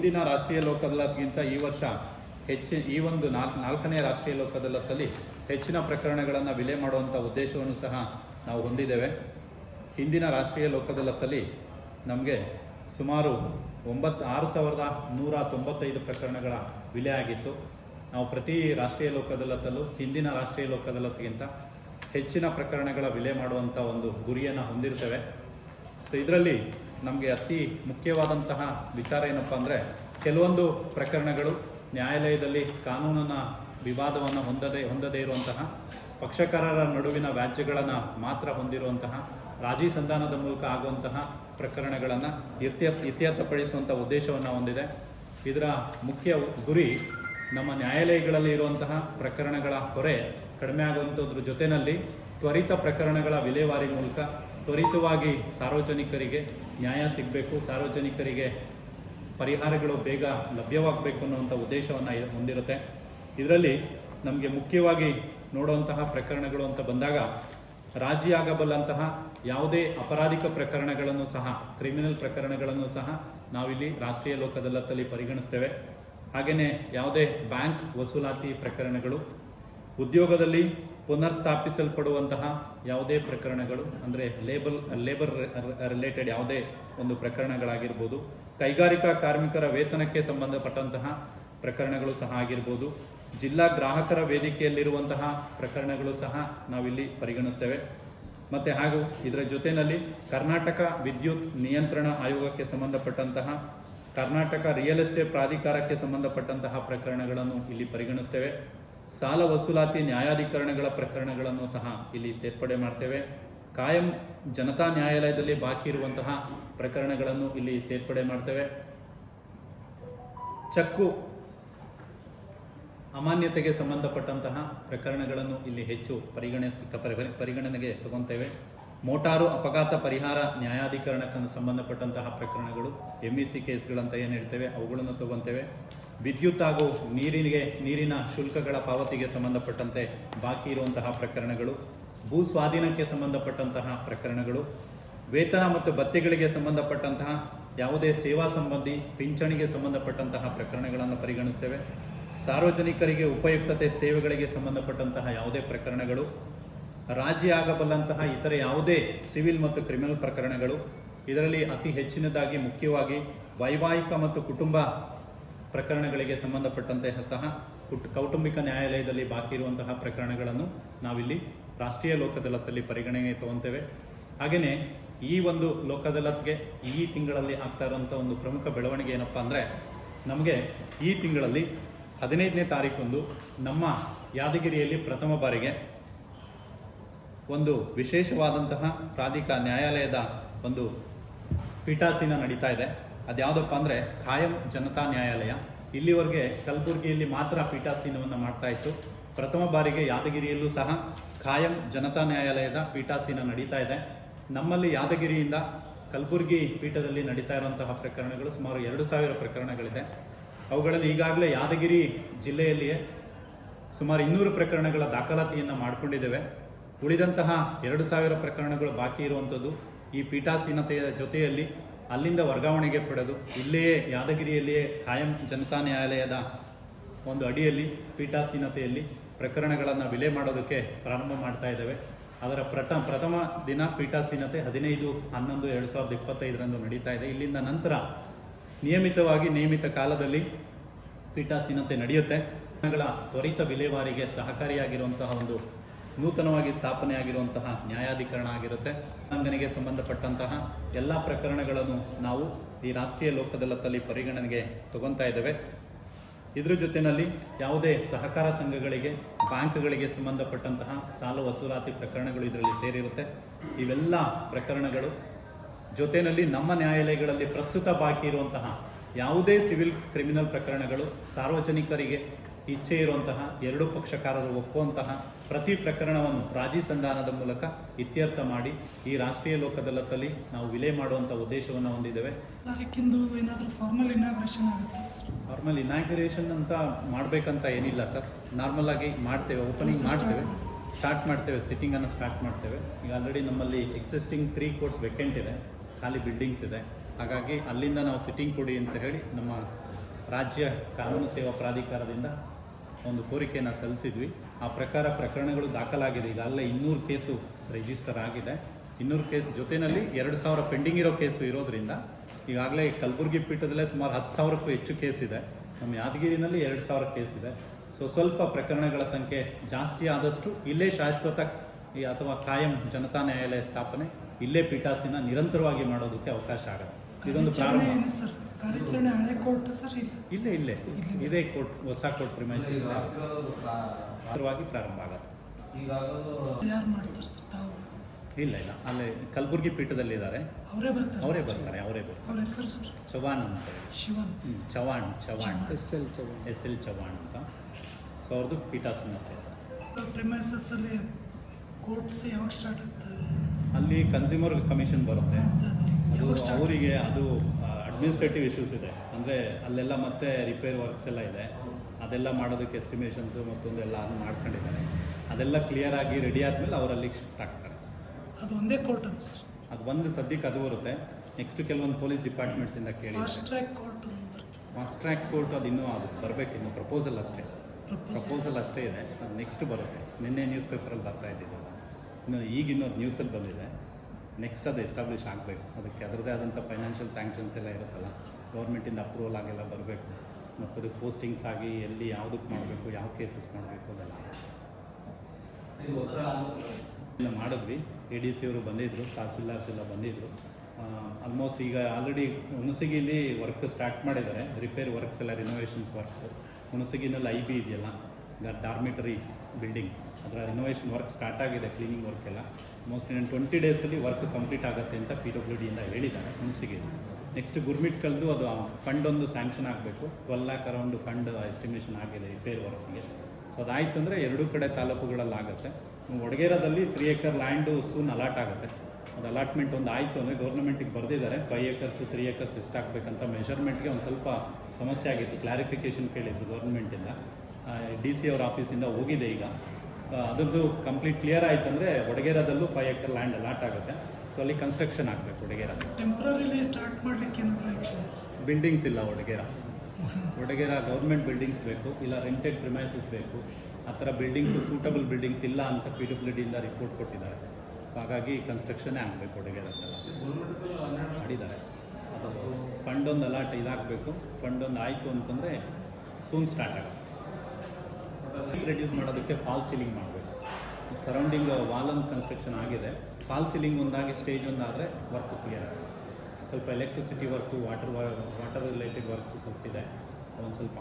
ಹಿಂದಿನ ರಾಷ್ಟ್ರೀಯ ಲೋಕ ಅದಾಲತ್ಗಿಂತ ಈ ವರ್ಷ ಹೆಚ್ಚು, ಈ ಒಂದು ನಾಲ್ಕು ನಾಲ್ಕನೇ ರಾಷ್ಟ್ರೀಯ ಲೋಕ ಅದಾಲತ್ತಲ್ಲಿ ಹೆಚ್ಚಿನ ಪ್ರಕರಣಗಳನ್ನು ವಿಲೆ ಮಾಡುವಂಥ ಉದ್ದೇಶವನ್ನು ಸಹ ನಾವು ಹೊಂದಿದ್ದೇವೆ. ಹಿಂದಿನ ರಾಷ್ಟ್ರೀಯ ಲೋಕ ಅದಾಲತ್ತಲ್ಲಿ ನಮಗೆ ಸುಮಾರು ಒಂಬತ್ತು, ಆರು ಸಾವಿರದ ನೂರ ತೊಂಬತ್ತೈದು ಪ್ರಕರಣಗಳ ವಿಲೆ ಆಗಿತ್ತು. ನಾವು ಪ್ರತಿ ರಾಷ್ಟ್ರೀಯ ಲೋಕ ಅದಾಲತ್ತಲ್ಲೂ ಹಿಂದಿನ ರಾಷ್ಟ್ರೀಯ ಲೋಕ ಹೆಚ್ಚಿನ ಪ್ರಕರಣಗಳ ವಿಲೆ ಮಾಡುವಂಥ ಒಂದು ಗುರಿಯನ್ನು ಹೊಂದಿರ್ತೇವೆ. ಸೊ ಇದರಲ್ಲಿ ನಮಗೆ ಅತಿ ಮುಖ್ಯವಾದಂತಹ ವಿಚಾರ ಏನಪ್ಪ ಅಂದರೆ ಕೆಲವೊಂದು ಪ್ರಕರಣಗಳು ನ್ಯಾಯಾಲಯದಲ್ಲಿ ಕಾನೂನಿನ ವಿವಾದವನ್ನು ಹೊಂದದೇ ಹೊಂದದೇ ಇರುವಂತಹ ಪಕ್ಷಕಾರರ ನಡುವಿನ ವ್ಯಾಜ್ಯಗಳನ್ನು ಮಾತ್ರ ಹೊಂದಿರುವಂತಹ ರಾಜಿ ಸಂಧಾನದ ಮೂಲಕ ಆಗುವಂತಹ ಪ್ರಕರಣಗಳನ್ನು ಇತ್ಯರ್ಥ ಇತ್ಯರ್ಥಪಡಿಸುವಂಥ ಉದ್ದೇಶವನ್ನು ಹೊಂದಿದೆ. ಇದರ ಮುಖ್ಯ ಗುರಿ ನಮ್ಮ ನ್ಯಾಯಾಲಯಗಳಲ್ಲಿ ಇರುವಂತಹ ಪ್ರಕರಣಗಳ ಹೊರೆ ಕಡಿಮೆ ಆಗುವಂಥದ್ರ ಜೊತೆಯಲ್ಲಿ ತ್ವರಿತ ಪ್ರಕರಣಗಳ ವಿಲೇವಾರಿ ಮೂಲಕ ತ್ವರಿತವಾಗಿ ಸಾರ್ವಜನಿಕರಿಗೆ ನ್ಯಾಯ ಸಿಗಬೇಕು, ಸಾರ್ವಜನಿಕರಿಗೆ ಪರಿಹಾರಗಳು ಬೇಗ ಲಭ್ಯವಾಗಬೇಕು ಅನ್ನುವಂಥ ಉದ್ದೇಶವನ್ನು ಹೊಂದಿರುತ್ತೆ ಇದರಲ್ಲಿ ನಮಗೆ ಮುಖ್ಯವಾಗಿ ನೋಡುವಂತಹ ಪ್ರಕರಣಗಳು ಅಂತ ಬಂದಾಗ ರಾಜಿಯಾಗಬಲ್ಲಂತಹ ಯಾವುದೇ ಅಪರಾಧಿಕ ಪ್ರಕರಣಗಳನ್ನು ಸಹ, ಕ್ರಿಮಿನಲ್ ಪ್ರಕರಣಗಳನ್ನು ಸಹ ನಾವಿಲ್ಲಿ ರಾಷ್ಟ್ರೀಯ ಲೋಕದಲ್ಲತ್ತಲ್ಲಿ ಪರಿಗಣಿಸ್ತೇವೆ. ಹಾಗೆಯೇ ಯಾವುದೇ ಬ್ಯಾಂಕ್ ವಸೂಲಾತಿ ಪ್ರಕರಣಗಳು ಉದ್ಯೋಗದಲ್ಲಿ ಪುನರ್ಸ್ಥಾಪಿಸಲ್ಪಡುವಂತಹ ಯಾವುದೇ ಪ್ರಕರಣಗಳು, ಅಂದರೆ ಲೇಬಲ್ ಲೇಬರ್ ರಿಲೇಟೆಡ್ ಯಾವುದೇ ಒಂದು ಪ್ರಕರಣಗಳಾಗಿರ್ಬೋದು, ಕೈಗಾರಿಕಾ ಕಾರ್ಮಿಕರ ವೇತನಕ್ಕೆ ಸಂಬಂಧಪಟ್ಟಂತಹ ಪ್ರಕರಣಗಳು ಸಹ ಆಗಿರ್ಬೋದು, ಜಿಲ್ಲಾ ಗ್ರಾಹಕರ ವೇದಿಕೆಯಲ್ಲಿರುವಂತಹ ಪ್ರಕರಣಗಳು ಸಹ ನಾವಿಲ್ಲಿ ಪರಿಗಣಿಸ್ತೇವೆ. ಮತ್ತು ಹಾಗೂ ಇದರ ಜೊತೆಯಲ್ಲಿ ಕರ್ನಾಟಕ ವಿದ್ಯುತ್ ನಿಯಂತ್ರಣ ಆಯೋಗಕ್ಕೆ ಸಂಬಂಧಪಟ್ಟಂತಹ, ಕರ್ನಾಟಕ ರಿಯಲ್ ಎಸ್ಟೇಟ್ ಪ್ರಾಧಿಕಾರಕ್ಕೆ ಸಂಬಂಧಪಟ್ಟಂತಹ ಪ್ರಕರಣಗಳನ್ನು ಇಲ್ಲಿ ಪರಿಗಣಿಸ್ತೇವೆ. ಸಾಲ ವಸೂಲಾತಿ ನ್ಯಾಯಾಧಿಕರಣಗಳ ಪ್ರಕರಣಗಳನ್ನು ಸಹ ಇಲ್ಲಿ ಸೇರ್ಪಡೆ ಮಾಡ್ತೇವೆ. ಕಾಯಂ ಜನತಾ ನ್ಯಾಯಾಲಯದಲ್ಲಿ ಬಾಕಿ ಇರುವಂತಹ ಪ್ರಕರಣಗಳನ್ನು ಇಲ್ಲಿ ಸೇರ್ಪಡೆ ಮಾಡ್ತೇವೆ. ಚಕ್ಕು ಅಮಾನ್ಯತೆಗೆ ಸಂಬಂಧಪಟ್ಟಂತಹ ಪ್ರಕರಣಗಳನ್ನು ಇಲ್ಲಿ ಹೆಚ್ಚು ಪರಿಗಣಿಸಿ ಪರಿ- ಪರಿಗಣನೆಗೆ ತಗೊತೇವೆ. ಮೋಟಾರು ಅಪಘಾತ ಪರಿಹಾರ ನ್ಯಾಯಾಧಿಕರಣಕ್ಕೆ ಸಂಬಂಧಪಟ್ಟಂತಹ ಪ್ರಕರಣಗಳು ಎಂ ಇ ಸಿ ಕೇಸ್ಗಳಂತ ಏನು ಹೇಳ್ತೇವೆ, ಅವುಗಳನ್ನು ತಗೊತೇವೆ. ವಿದ್ಯುತ್ ಹಾಗೂ ನೀರಿನಿಗೆ ನೀರಿನ ಶುಲ್ಕಗಳ ಪಾವತಿಗೆ ಸಂಬಂಧಪಟ್ಟಂತೆ ಬಾಕಿ ಇರುವಂತಹ ಪ್ರಕರಣಗಳು, ಭೂ ಸ್ವಾಧೀನಕ್ಕೆ ಸಂಬಂಧಪಟ್ಟಂತಹ ಪ್ರಕರಣಗಳು, ವೇತನ ಮತ್ತು ಭತ್ಯೆಗಳಿಗೆ ಸಂಬಂಧಪಟ್ಟಂತಹ ಯಾವುದೇ ಸೇವಾ ಸಂಬಂಧಿ ಪಿಂಚಣಿಗೆ ಸಂಬಂಧಪಟ್ಟಂತಹ ಪ್ರಕರಣಗಳನ್ನು ಪರಿಗಣಿಸ್ತೇವೆ. ಸಾರ್ವಜನಿಕರಿಗೆ ಉಪಯುಕ್ತತೆ ಸೇವೆಗಳಿಗೆ ಸಂಬಂಧಪಟ್ಟಂತಹ ಯಾವುದೇ ಪ್ರಕರಣಗಳು ರಾಜಿ ಆಗಬಲ್ಲಂತಹ ಇತರ ಯಾವುದೇ ಸಿವಿಲ್ ಮತ್ತು ಕ್ರಿಮಿನಲ್ ಪ್ರಕರಣಗಳು, ಇದರಲ್ಲಿ ಅತಿ ಹೆಚ್ಚಿನದಾಗಿ ಮುಖ್ಯವಾಗಿ ವೈವಾಹಿಕ ಮತ್ತು ಕುಟುಂಬ ಪ್ರಕರಣಗಳಿಗೆ ಸಂಬಂಧಪಟ್ಟಂತೆ ಸಹ ಕುಟ್, ಕೌಟುಂಬಿಕ ನ್ಯಾಯಾಲಯದಲ್ಲಿ ಬಾಕಿ ಇರುವಂತಹ ಪ್ರಕರಣಗಳನ್ನು ನಾವಿಲ್ಲಿ ರಾಷ್ಟ್ರೀಯ ಲೋಕ ಅದಾಲತ್ತಲ್ಲಿ ಪರಿಗಣನೆಗೆ ತಗೊತೇವೆ. ಹಾಗೆಯೇ ಈ ಒಂದು ಲೋಕ ಅದಾಲತ್ಗೆ ಈ ತಿಂಗಳಲ್ಲಿ ಆಗ್ತಾ ಇರುವಂಥ ಒಂದು ಪ್ರಮುಖ ಬೆಳವಣಿಗೆ ಏನಪ್ಪ ಅಂದರೆ, ನಮಗೆ ಈ ತಿಂಗಳಲ್ಲಿ ಹದಿನೈದನೇ ತಾರೀಕೊಂದು ನಮ್ಮ ಯಾದಗಿರಿಯಲ್ಲಿ ಪ್ರಥಮ ಬಾರಿಗೆ ಒಂದು ವಿಶೇಷವಾದಂತಹ ಪ್ರಾಧಿಕ ನ್ಯಾಯಾಲಯದ ಒಂದು ಪೀಠಾಸೀನ ನಡೀತಾ ಇದೆ. ಅದ್ಯಾವುದಪ್ಪ ಅಂದರೆ ಖಾಯಂ ಜನತಾ ನ್ಯಾಯಾಲಯ. ಇಲ್ಲಿವರೆಗೆ ಕಲಬುರಗಿಯಲ್ಲಿ ಮಾತ್ರ ಪೀಠಾಸೀನವನ್ನು ಮಾಡ್ತಾ ಇತ್ತು. ಪ್ರಥಮ ಬಾರಿಗೆ ಯಾದಗಿರಿಯಲ್ಲೂ ಸಹ ಖಾಯಂ ಜನತಾ ನ್ಯಾಯಾಲಯದ ಪೀಠಾಸೀನ ನಡೀತಾ ಇದೆ. ನಮ್ಮಲ್ಲಿ ಯಾದಗಿರಿಯಿಂದ ಕಲಬುರಗಿ ಪೀಠದಲ್ಲಿ ನಡೀತಾ ಇರುವಂತಹ ಪ್ರಕರಣಗಳು ಸುಮಾರು ಎರಡು ಸಾವಿರ ಪ್ರಕರಣಗಳಿದೆ. ಅವುಗಳಲ್ಲಿ ಈಗಾಗಲೇ ಯಾದಗಿರಿ ಜಿಲ್ಲೆಯಲ್ಲಿಯೇ ಸುಮಾರು ಇನ್ನೂರು ಪ್ರಕರಣಗಳ ದಾಖಲಾತಿಯನ್ನು ಮಾಡಿಕೊಂಡಿದ್ದೇವೆ. ಉಳಿದಂತಹ ಎರಡು ಸಾವಿರ ಪ್ರಕರಣಗಳು ಬಾಕಿ ಇರುವಂಥದ್ದು ಈ ಪೀಠಾಸೀನತೆಯ ಜೊತೆಯಲ್ಲಿ ಅಲ್ಲಿಂದ ವರ್ಗಾವಣೆಗೆ ಪಡೆದು ಇಲ್ಲಿಯೇ ಯಾದಗಿರಿಯಲ್ಲಿಯೇ ಕಾಯಂ ಜನತಾ ನ್ಯಾಯಾಲಯದ ಒಂದು ಅಡಿಯಲ್ಲಿ ಪೀಠಾಸೀನತೆಯಲ್ಲಿ ಪ್ರಕರಣಗಳನ್ನು ವಿಲೆ ಮಾಡೋದಕ್ಕೆ ಪ್ರಾರಂಭ ಮಾಡ್ತಾ ಇದ್ದೇವೆ. ಅದರ ಪ್ರಥ, ಪ್ರಥಮ ದಿನ ಪೀಠಾಸೀನತೆ ಹದಿನೈದು, ಹನ್ನೊಂದು, ಎರಡು ಸಾವಿರದ ಇಪ್ಪತ್ತೈದರಂದು ನಡೀತಾ ಇದೆ. ಇಲ್ಲಿಂದ ನಂತರ ನಿಯಮಿತವಾಗಿ ನಿಯಮಿತ ಕಾಲದಲ್ಲಿ ಪೀಠಾಸೀನತೆ ನಡೆಯುತ್ತೆ. ಪ್ರಕರಣಗಳ ತ್ವರಿತ ವಿಲೇವಾರಿಗೆ ಸಹಕಾರಿಯಾಗಿರುವಂತಹ ಒಂದು ನೂತನವಾಗಿ ಸ್ಥಾಪನೆಯಾಗಿರುವಂತಹ ನ್ಯಾಯಾಧಿಕರಣ ಆಗಿರುತ್ತೆ. ಉಲ್ಲಂಘನೆಗೆ ಸಂಬಂಧಪಟ್ಟಂತಹ ಎಲ್ಲ ಪ್ರಕರಣಗಳನ್ನು ನಾವು ಈ ರಾಷ್ಟ್ರೀಯ ಲೋಕದಲ್ಲತ್ತಲ್ಲಿ ಪರಿಗಣನೆಗೆ ತಗೊತಾ ಇದ್ದೇವೆ. ಇದ್ರ ಜೊತೆಯಲ್ಲಿ ಯಾವುದೇ ಸಹಕಾರ ಸಂಘಗಳಿಗೆ, ಬ್ಯಾಂಕ್ಗಳಿಗೆ ಸಂಬಂಧಪಟ್ಟಂತಹ ಸಾಲ ವಸೂಲಾತಿ ಪ್ರಕರಣಗಳು ಇದರಲ್ಲಿ ಸೇರಿರುತ್ತೆ. ಇವೆಲ್ಲ ಪ್ರಕರಣಗಳು ಜೊತೆಯಲ್ಲಿ ನಮ್ಮ ನ್ಯಾಯಾಲಯಗಳಲ್ಲಿ ಪ್ರಸ್ತುತ ಬಾಕಿ ಇರುವಂತಹ ಯಾವುದೇ ಸಿವಿಲ್ ಕ್ರಿಮಿನಲ್ ಪ್ರಕರಣಗಳು ಸಾರ್ವಜನಿಕರಿಗೆ ಇಚ್ಛೆ ಇರುವಂತಹ ಎರಡು ಪಕ್ಷಕಾರರು ಒಪ್ಪುವಂತಹ ಪ್ರತಿ ಪ್ರಕರಣವನ್ನು ರಾಜಿ ಸಂಧಾನದ ಮೂಲಕ ಇತ್ಯರ್ಥ ಮಾಡಿ ಈ ರಾಷ್ಟ್ರೀಯ ಲೋಕದಲ್ಲತ್ತಲ್ಲಿ ನಾವು ವಿಲೆ ಮಾಡುವಂಥ ಉದ್ದೇಶವನ್ನು ಹೊಂದಿದ್ದೇವೆ. ಫಾರ್ಮಲ್ ಇನಾಗ್ರೇಷನ್ ಆಗುತ್ತೆ ಸರ್? ನಾರ್ಮಲ್ ಇನಾಗ್ರೇಷನ್ ಅಂತ ಮಾಡಬೇಕಂತ ಏನಿಲ್ಲ ಸರ್. ನಾರ್ಮಲ್ ಆಗಿ ಮಾಡ್ತೇವೆ ಓಪನಿಂಗ್ ಮಾಡ್ತೇವೆ. ಸ್ಟಾರ್ಟ್ ಮಾಡ್ತೇವೆ ಸಿಟ್ಟಿಂಗನ್ನು ಸ್ಟಾರ್ಟ್ ಮಾಡ್ತೇವೆ. ಈಗ ಆಲ್ರೆಡಿ ನಮ್ಮಲ್ಲಿ ಎಕ್ಸಿಸ್ಟಿಂಗ್ ತ್ರೀ ಕೋರ್ಟ್ಸ್ ವೆಕೆಂಟ್ ಇದೆ. ಖಾಲಿ ಬಿಲ್ಡಿಂಗ್ಸ್ ಇದೆ. ಹಾಗಾಗಿ ಅಲ್ಲಿಂದ ನಾವು ಸಿಟ್ಟಿಂಗ್ ಕೊಡಿ ಅಂತ ಹೇಳಿ ನಮ್ಮ ರಾಜ್ಯ ಕಾನೂನು ಸೇವಾ ಪ್ರಾಧಿಕಾರದಿಂದ ಒಂದು ಕೋರಿಕೆಯನ್ನು ಸಲ್ಲಿಸಿದ್ವಿ. ಆ ಪ್ರಕಾರ ಪ್ರಕರಣಗಳು ದಾಖಲಾಗಿದೆ. ಈಗಾಗಲೇ ಇನ್ನೂರು ಕೇಸು ರಿಜಿಸ್ಟರ್ ಆಗಿದೆ. ಇನ್ನೂರು ಕೇಸ್ ಜೊತೆಯಲ್ಲಿ ಎರಡು ಸಾವಿರ ಪೆಂಡಿಂಗ್ ಇರೋ ಕೇಸು ಇರೋದ್ರಿಂದ ಈಗಾಗಲೇ ಕಲಬುರಗಿ ಪೀಠದಲ್ಲೇ ಸುಮಾರು ಹತ್ತು ಸಾವಿರಕ್ಕೂ ಹೆಚ್ಚು ಕೇಸ್ ಇದೆ. ನಮ್ಮ ಯಾದಗಿರಿನಲ್ಲಿ ಎರಡು ಸಾವಿರ ಕೇಸ್ ಇದೆ. ಸೊ ಸ್ವಲ್ಪ ಪ್ರಕರಣಗಳ ಸಂಖ್ಯೆ ಜಾಸ್ತಿ ಆದಷ್ಟು ಇಲ್ಲೇ ಶಾಶ್ವತ ಈ ಅಥವಾ ಕಾಯಂ ಜನತಾ ನ್ಯಾಯಾಲಯ ಸ್ಥಾಪನೆ ಇಲ್ಲೇ ಪೀಠಾಸೀನ ನಿರಂತರವಾಗಿ ಮಾಡೋದಕ್ಕೆ ಅವಕಾಶ ಆಗುತ್ತೆ. ಇದೊಂದು ಕಾರಣ ಪ್ರಾರಂಭ. ಸರ್? ಕಾರ್ಯಾಚರಣೆ ಹಳೆ ಕೋರ್ಟ್ ಸರ್ ಇಲ್ಲ. ಇಲ್ಲ ಇಲ್ಲೇ. ಇದೇ ಕೋರ್ಟ್ ಹೊಸ ಕೋರ್ಟ್ ಪ್ರಿಮೈಸಸ್ ನಿರಂತರವಾಗಿ ಪ್ರಾರಂಭ ಆಗುತ್ತೆ. ಯಾರು ಮಾಡ್ತಾರೆ ಸರ್ ತಾವು? ಇಲ್ಲ ಇಲ್ಲ. ಅಲ್ಲೇ ಕಲ್ಬುರ್ಗಿ ಪೀಠದಲ್ಲಿ ಇದ್ದಾರೆ. ಅವರೇ ಬರ್ತಾರೆ. ಅವರೇ ಬರ್ತಾರೆ ಅವರೇ ಬರ್ತಾರೆ. ಅವ್ರ ಹೆಸರು ಸರ್? ಚವಾಣ್ ಅಂತ. ಶಿವನ್. ಹ್ಮ್, Chavan Chavan. S L Chauhan S L Chavan ಅಂತ. ಸೊ ಅವ್ರದ್ದು ಪೀಠಾಸನ ಪ್ರಿಮೈಸಸ್ ಅಲ್ಲಿ ಕೋರ್ಟ್ಸ್ ಯಾವಾಗ ಸ್ಟಾರ್ಟ್ ಆಗ್ತದೆ? ಅಲ್ಲಿ ಕನ್ಸ್ಯೂಮರ್ ಕಮಿಷನ್ ಬರುತ್ತೆ. ಅದೇ ಅದೇ. ಅದು ಯಾವಾಗ ಸ್ಟಾರ್ಟ್ ಅವರಿಗೆ ಅದು ಅಡ್ಮಿನಿಸ್ಟ್ರೇಟಿವ್ ಇಶ್ಯೂಸ್ ಇದೆ. ಅಂದರೆ ಅಲ್ಲೆಲ್ಲ ಮತ್ತೆ ರಿಪೇರ್ ವರ್ಕ್ಸ್ ಎಲ್ಲ ಇದೆ. ಅದೆಲ್ಲ ಮಾಡೋದಕ್ಕೆ ಎಸ್ಟಿಮೇಷನ್ಸು ಮತ್ತೊಂದು ಎಲ್ಲ ಅದು ಮಾಡ್ಕೊಂಡಿದ್ದಾರೆ. ಅದೆಲ್ಲ ಕ್ಲಿಯರ್ ಆಗಿ ರೆಡಿ ಆದಮೇಲೆ ಅವರಲ್ಲಿ ಶಿಫ್ಟ್ ಆಗ್ತಾರೆ. ಅದು ಒಂದೇ ಕೋರ್ಟ್ ಸರ್? ಅದು ಒಂದು ಸದ್ಯಕ್ಕೆ ಅದು ಬರುತ್ತೆ. ನೆಕ್ಸ್ಟ್ ಕೆಲವೊಂದು ಪೊಲೀಸ್ ಡಿಪಾರ್ಟ್ಮೆಂಟ್ಸಿಂದ ಕೇಳಿ. Fast track court fast track court ಅದು ಇನ್ನೂ ಅದು ಬರಬೇಕು ಇನ್ನು. ಪ್ರಪೋಸಲ್ ಅಷ್ಟೇ. ಪ್ರಪೋಸಲ್ ಅಷ್ಟೇ ಇದೆ. ಅದು ನೆಕ್ಸ್ಟ್ ಬರುತ್ತೆ. ನಿನ್ನೆ ನ್ಯೂಸ್ ಪೇಪರಲ್ಲಿ ಬರ್ತಾ ಇದ್ದಿದ್ದು. ಇನ್ನು ಈಗ ಅದು ನ್ಯೂಸಲ್ಲಿ ಬಂದಿದೆ. ನೆಕ್ಸ್ಟ್ ಅದು ಎಸ್ಟಾಬ್ಲಿಷ್ ಆಗಬೇಕು. ಅದಕ್ಕೆ ಅದರದೇ ಆದಂಥ ಫೈನಾನ್ಷಿಯಲ್ ಸ್ಯಾಂಕ್ಷನ್ಸ್ ಎಲ್ಲ ಇರುತ್ತಲ್ಲ ಗೌರ್ಮೆಂಟಿಂದ ಅಪ್ರೂವಲ್ ಆಗೆಲ್ಲ ಬರಬೇಕು. ಮತ್ತು ಅದಕ್ಕೆ ಪೋಸ್ಟಿಂಗ್ಸ್ ಆಗಿ ಎಲ್ಲಿ ಯಾವುದಕ್ಕೆ ಮಾಡಬೇಕು, ಯಾವ ಕೇಸಸ್ ಮಾಡಬೇಕು ಅದೆಲ್ಲ. ಇಲ್ಲ, ಮಾಡಿದ್ವಿ. ಎ ಡಿ ಸಿ ಅವರು ಬಂದಿದ್ದರು ತಹಸೀಲ್ದಾರ್ಸ್ ಎಲ್ಲ ಬಂದಿದ್ದರು ಆಲ್ಮೋಸ್ಟ್ ಈಗ ಆಲ್ರೆಡಿ ಹುಣಸಗಿಲಿ ವರ್ಕ್ ಸ್ಟಾರ್ಟ್ ಮಾಡಿದ್ದಾರೆ. ರಿಪೇರ್ ವರ್ಕ್ಸ್ ಎಲ್ಲ ರಿನೋವೇಷನ್ಸ್ ವರ್ಕ್ಸ್ ಹುಣಸಗಿನಲ್ಲಿ ಐ ಬಿ ಇದೆಯಲ್ಲ ಡಾರ್ಮಿಟರಿ ಬಿಲ್ಡಿಂಗ್ ಅದರ ರಿನೋವೇಷನ್ ವರ್ಕ್ ಸ್ಟಾರ್ಟ್ ಆಗಿದೆ ಕ್ಲೀನಿಂಗ್ ವರ್ಕ್ ಎಲ್ಲ. ಮೋಸ್ಟ್ ಇನ್ ಟ್ವೆಂಟಿ ಡೇಸಲ್ಲಿ ವರ್ಕ್ ಕಂಪ್ಲೀಟ್ ಆಗುತ್ತೆ ಅಂತ ಪಿ ಡಬ್ಲ್ಯೂ ಡಿಯಿಂದ ಹೇಳಿದ್ದಾರೆ ಮುನ್ಸಿಗೆ ನೆಕ್ಸ್ಟ್ ಗುರ್ಮಿಟ್ ಕಲ್ದು ಅದು ಫಂಡ್ ಒಂದು ಸ್ಯಾಂಕ್ಷನ್ ಆಗಬೇಕು. Twelve lakh around fund estimation ಆಗಿದೆ ರಿಪೇರ್ ವರ್ಕ್ಗೆ ಸೊ ಅದಾಯ್ತು ಅಂದರೆ ಎರಡೂ ಕಡೆ ತಾಲೂಕುಗಳಲ್ಲಿ ಆಗುತ್ತೆ. ಒಡಗೇರದಲ್ಲಿ three acre land soon allot ಆಗುತ್ತೆ. ಅದು ಅಲಾಟ್ಮೆಂಟ್ ಒಂದು ಆಯಿತು ಅಂದರೆ ಗೌರ್ಮೆಂಟಿಗೆ ಬರೆದಿದ್ದಾರೆ. ಫೈವ್ ಏಕರ್ಸ್ ತ್ರೀ ಏಕರ್ಸ್ ಎಷ್ಟಾಗಬೇಕಂತ ಮೆಷರ್ಮೆಂಟ್ಗೆ ಒಂದು ಸ್ವಲ್ಪ ಸಮಸ್ಯೆ ಆಗಿತ್ತು. ಕ್ಲಾರಿಫಿಕೇಷನ್ ಕೇಳಿದ್ದು ಗೌರ್ಮೆಂಟಿಂದ ಡಿ ಸಿ ಅವ್ರ ಆಫೀಸಿಂದ ಹೋಗಿದೆ ಈಗ. ಅದರದ್ದು ಕಂಪ್ಲೀಟ್ ಕ್ಲಿಯರ್ ಆಯಿತು ಅಂದರೆ ವಡಗೇರದಲ್ಲೂ ಫೈವ್ ಎಕ್ಟರ್ ಲ್ಯಾಂಡ್ ಅಲಾಟ್ ಆಗುತ್ತೆ. ಸೊ ಅಲ್ಲಿ ಕನ್ಸ್ಟ್ರಕ್ಷನ್ ಆಗಬೇಕು ವಡಗೇರ ಟೆಂಪ್ರರಿಲಿ ಸ್ಟಾರ್ಟ್ ಮಾಡಲಿಕ್ಕೆ ಬಿಲ್ಡಿಂಗ್ಸ್ ಇಲ್ಲ ವಡಗೇರ ವಡಗೇರ ಗೌರ್ಮೆಂಟ್ ಬಿಲ್ಡಿಂಗ್ಸ್ ಬೇಕು ಇಲ್ಲ ರೆಂಟೆಡ್ ಪ್ರಿಮೈಸಸ್ ಬೇಕು. ಆ ಥರ ಬಿಲ್ಡಿಂಗ್ಸ್ ಸೂಟಬಲ್ ಬಿಲ್ಡಿಂಗ್ಸ್ ಇಲ್ಲ ಅಂತ ಪಿ ಡಬ್ಲ್ಯೂ ಡಿಯಿಂದ ರಿಪೋರ್ಟ್ ಕೊಟ್ಟಿದ್ದಾರೆ. ಸೊ ಹಾಗಾಗಿ ಕನ್ಸ್ಟ್ರಕ್ಷನ್ನೇ ಆಗಬೇಕು ವಡಗೇರದ್ದೆಲ್ಲ ಮಾಡಿದ್ದಾರೆ. ಅದು ಫಂಡ್ ಒಂದು ಅಲಾಟ್ ಇದಾಗಬೇಕು. ಫಂಡ್ ಒಂದು ಆಯಿತು ಅಂತಂದರೆ ಸೂನ್ ಸ್ಟಾರ್ಟ್ ಆಗುತ್ತೆ. ರೆಡ್ಯೂಸ್ ಮಾಡೋದಕ್ಕೆ ಫಾಲ್ ಸೀಲಿಂಗ್ ಮಾಡಬೇಕು. ಸರೌಂಡಿಂಗ್ ವಾಲ್ ಒಂದು ಕನ್ಸ್ಟ್ರಕ್ಷನ್ ಆಗಿದೆ. ಫಾಲ್ ಸೀಲಿಂಗ್ ಒಂದಾಗಿ ಸ್ಟೇಜ್ ಒಂದಾದರೆ ವರ್ಕ್ ಕ್ಲಿಯರ್ ಸ್ವಲ್ಪ electricity work water water related works ಸ್ವಲ್ಪ ಇದೆ. ಒಂದು ಸ್ವಲ್ಪ